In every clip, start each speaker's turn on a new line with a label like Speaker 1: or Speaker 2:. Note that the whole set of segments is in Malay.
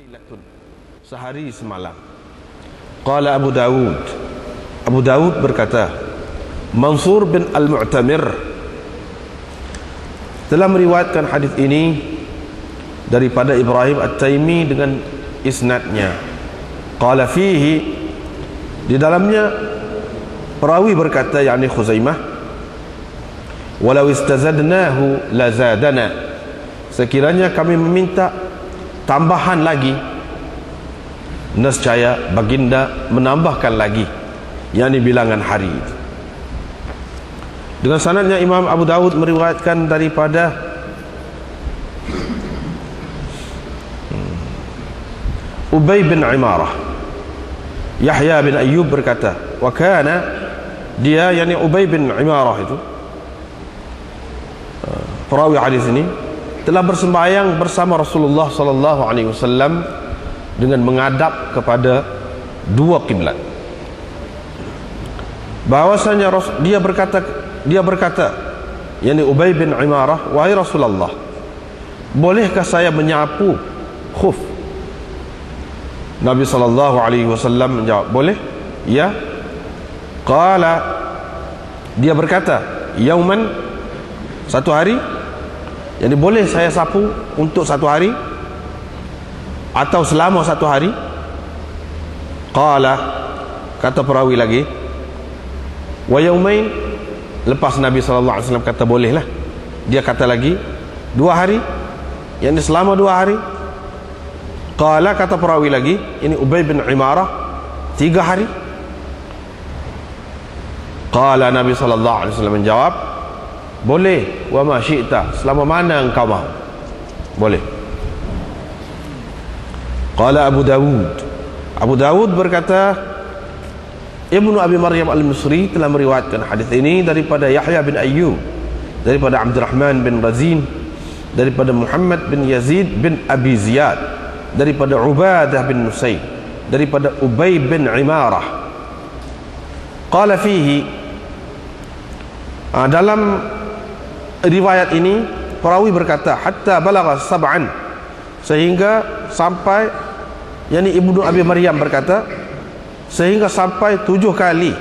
Speaker 1: lailatun sehari semalam. Qala Abu Dawud. Abu Dawud berkata Mansur bin Al-Mu'tamir telah meriwayatkan hadis ini daripada Ibrahim At-Taimi dengan isnadnya. Qala fihi di dalamnya perawi berkata yakni Khuzaimah walau istazadnahu lazadana. Sekiranya kami meminta tambahan lagi. Nescaya baginda menambahkan lagi yakni bilangan hari itu. Dengan sanadnya Imam Abu Dawud meriwayatkan daripada Ubay bin Imarah. Yahya bin Ayyub berkata wa kana dia yakni Ubay bin Imarah itu perawi hadis ini telah bersembahyang bersama Rasulullah sallallahu alaihi wasallam dengan menghadap kepada dua kiblat. Bahwasanya dia berkata dia berkata yakni Ubay bin Imarah wahai Rasulullah bolehkah saya menyapu khuf? Nabi sallallahu alaihi wasallam menjawab boleh. Ya. Qala dia berkata yauman satu hari jadi boleh saya sapu untuk satu hari? Atau selama satu hari? Qala kata perawi lagi wa yaumain? Lepas Nabi sallallahu alaihi wasallam kata bolehlah dia kata lagi dua hari? Yang selama dua hari? Qala kata perawi lagi ini Ubay bin Imarah tiga hari? Qala Nabi sallallahu alaihi wasallam menjawab boleh wa ma syi'ta selama mana engkau mahu boleh. Qala Abu Dawud. Abu Dawud berkata Ibnu Abi Maryam Al-Misri telah meriwayatkan hadis ini daripada Yahya bin Ayyub daripada Abdurrahman bin Razin daripada Muhammad bin Yazid bin Abi Ziyad daripada Ubadah bin Nusay daripada Ubay bin Imarah. Qala fihi dalam riwayat ini perawi berkata hatta balagha sab'an. Sehingga sampai yakni Ibnu Abi Maryam berkata sehingga sampai tujuh kali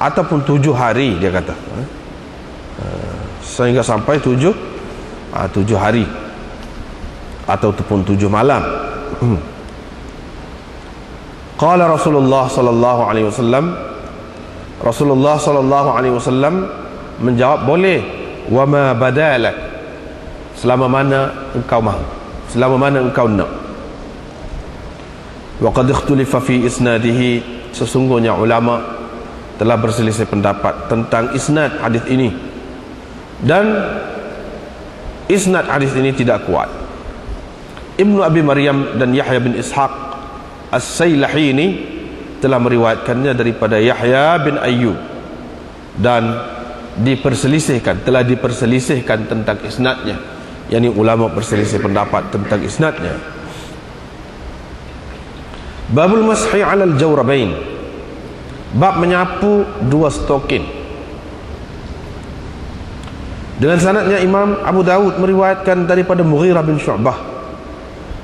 Speaker 1: ataupun tujuh hari dia kata. Sehingga sampai tujuh tujuh hari ataupun tujuh malam. Qala Rasulullah sallallahu alaihi wasallam Rasulullah sallallahu alaihi wasallam menjawab boleh wa ma badalak selama mana engkau mahu. Selama mana engkau nak. Wa qad ikhtulifa fi isnadihi. Sesungguhnya ulama telah berselisih pendapat tentang isnad hadis ini. Dan isnad hadis ini tidak kuat. Ibnu Abi Maryam dan Yahya bin Ishaq As-Sailahi ini telah meriwayatkannya daripada Yahya bin Ayyub dan diperselisihkan telah diperselisihkan tentang isnadnya. Yakni ulama berselisih pendapat tentang isnadnya. Babul mashi alal jawrabain. Bab menyapu dua stokin. Dengan sanadnya Imam Abu Dawud meriwayatkan daripada Mughirah bin Syu'bah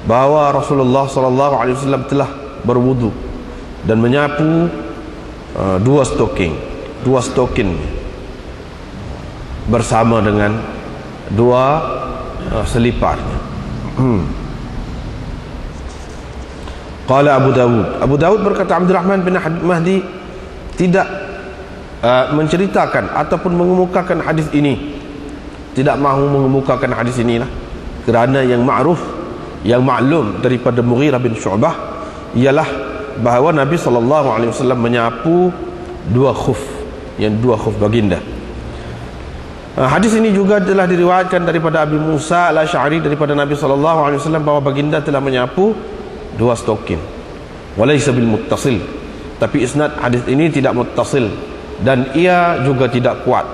Speaker 1: bahawa Rasulullah sallallahu alaihi wasallam telah berwudu dan menyapu uh, dua stoking, dua stokin bersama dengan dua uh, seliparnya. Hmm. Qala Abu Dawud Abu Dawud berkata Abdurrahman bin Mahdi tidak uh, menceritakan ataupun mengemukakan hadis ini tidak mahu mengemukakan hadis inilah kerana yang ma'ruf yang maklum daripada Mughirah bin Syu'bah ialah bahawa Nabi sallallahu alaihi wasallam menyapu dua khuf yang dua khuf baginda hadis ini juga telah diriwayatkan daripada Abi Musa al-Asy'ari daripada Nabi sallallahu alaihi wasallam bahawa baginda telah menyapu dua stokin. Walaysa bil muttasil. Tapi isnad hadis ini tidak muttasil dan ia juga tidak kuat.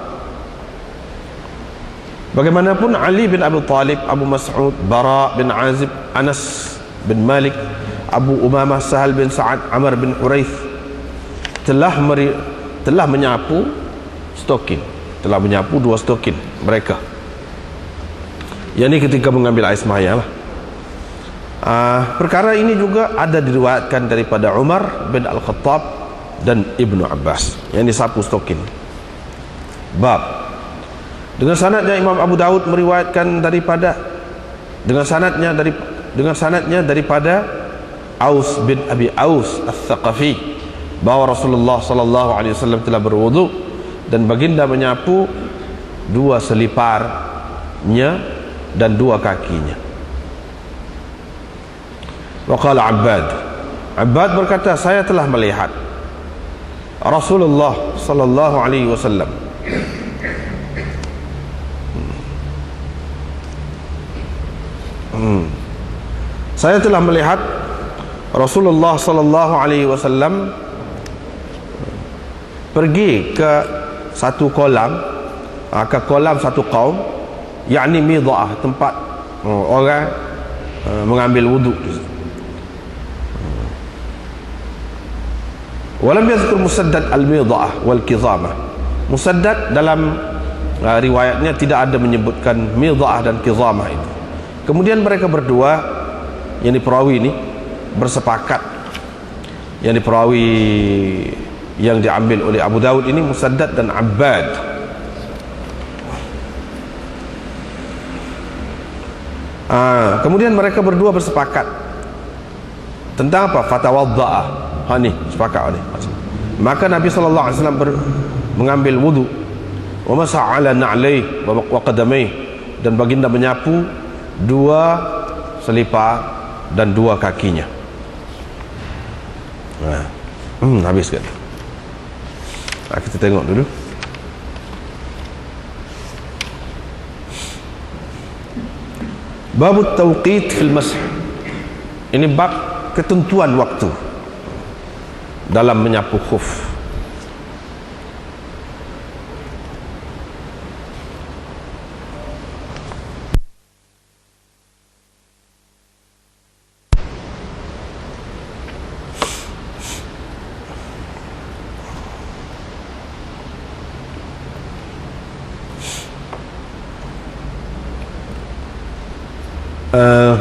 Speaker 1: Bagaimanapun Ali bin Abi Talib Abu Mas'ud Bara bin Azib Anas bin Malik Abu Umamah Sahal bin Sa'ad Amr bin Huraith telah meri, telah menyapu stokin telah menyapu dua stokin mereka. Yang ini ketika mengambil air semaya lah. Uh, perkara ini juga ada diriwayatkan daripada Umar bin Al-Khattab dan Ibnu Abbas. Yang disapu stokin. Bab. Dengan sanadnya Imam Abu Daud meriwayatkan daripada dengan sanadnya dari dengan sanadnya daripada Aus bin Abi Aus Al-Thaqafi bahawa Rasulullah sallallahu alaihi wasallam telah berwudu dan baginda menyapu dua seliparnya dan dua kakinya. Waqala Abbad. Abbad berkata, saya telah melihat Rasulullah sallallahu alaihi wasallam Hmm. Saya telah melihat Rasulullah sallallahu alaihi wasallam pergi ke satu kolam uh, ke kolam satu kaum yakni midha'ah tempat uh, orang uh, mengambil wuduk walam yazkur musaddad al-midha'ah wal kizamah. Musaddad dalam uh, riwayatnya tidak ada menyebutkan midha'ah dan kizamah itu. Kemudian mereka berdua yang diperawi ini bersepakat. Yang diperawi yang diambil oleh Abu Dawud ini Musaddad dan Abbad. Ah, kemudian mereka berdua bersepakat tentang apa? fatawadda'ah ha ni sepakat ni. Maka Nabi SAW ber, mengambil wudu. Wa masa'ala na'lai wa qadamai. Dan baginda menyapu dua selipar dan dua kakinya. Ha. hmm, habis kan Ha, kita tengok dulu. Bab tauqit fil masih. Ini bab ketentuan waktu dalam menyapu khuf. Uh,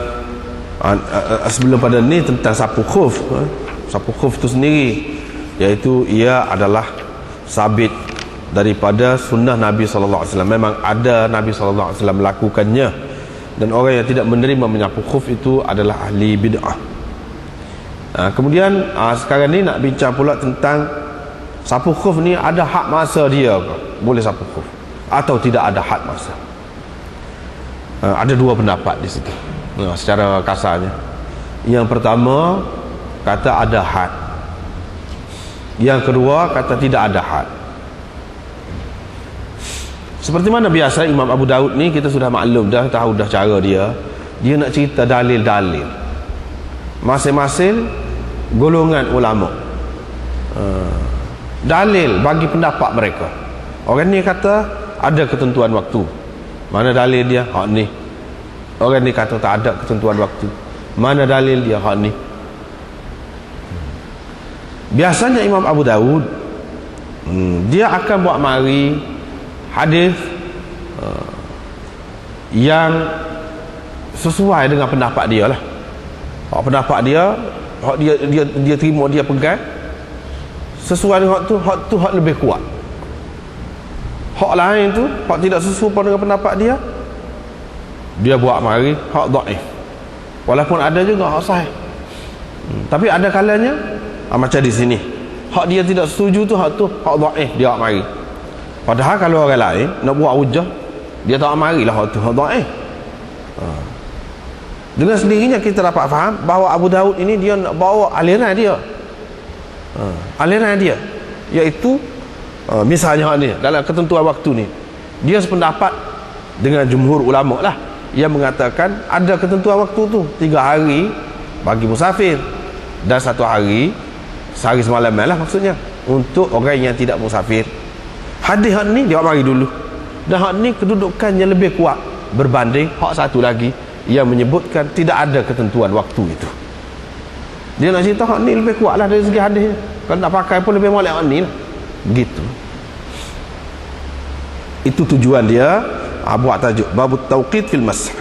Speaker 1: uh, sebelum pada ni tentang sapu khuf uh, sapu khuf tu sendiri iaitu ia adalah sabit daripada sunnah Nabi SAW memang ada Nabi SAW melakukannya. Dan orang yang tidak menerima menyapu khuf itu adalah ahli bid'ah. Uh, kemudian uh, sekarang ni nak bincang pula tentang sapu khuf ni ada hak masa dia ke? boleh sapu khuf? Atau tidak ada hak masa uh, ada dua pendapat di situ. Uh, secara kasarnya. Yang pertama kata ada had. Yang kedua kata tidak ada had. Seperti mana biasa Imam Abu Daud ni kita sudah maklum dah tahu dah cara dia. Dia nak cerita dalil-dalil. Masing-masing golongan ulama. Uh, dalil bagi pendapat mereka. Orang ni kata ada ketentuan waktu mana dalil dia? Hak ni. Orang ni kata tak ada ketentuan waktu. Mana dalil dia? Hak ni. Biasanya Imam Abu Dawud hmm, dia akan buat mari hadis uh, yang sesuai dengan pendapat dia lah. Hak pendapat dia, hak dia dia dia terima dia pegang sesuai dengan hak tu, hak tu hak lebih kuat hak lain tu hak tidak sesuai dengan pendapat dia dia buat mari hak dhaif walaupun ada juga hak sahih hmm. tapi ada kalanya ah, macam di sini hak dia tidak setuju tu hak tu hak dhaif dia hak mari padahal kalau orang lain nak buat hujah dia tak mari lah hak tu hak dhaif ha. dengan sendirinya kita dapat faham bahawa Abu Daud ini dia nak bawa aliran dia ha. aliran dia iaitu uh, misalnya ni dalam ketentuan waktu ni dia sependapat dengan jumhur ulama lah yang mengatakan ada ketentuan waktu tu tiga hari bagi musafir dan satu hari sehari semalam lah maksudnya untuk orang yang tidak musafir. Hadis hak ni dia mari dulu dan hak ni kedudukannya lebih kuat berbanding hak satu lagi yang menyebutkan tidak ada ketentuan waktu itu. Dia nak cerita hak ni lebih kuat lah dari segi hadis. Kalau nak pakai pun lebih molek hak ni lah gitu. Itu tujuan dia uh, buat tajuk babut tauqid fil masah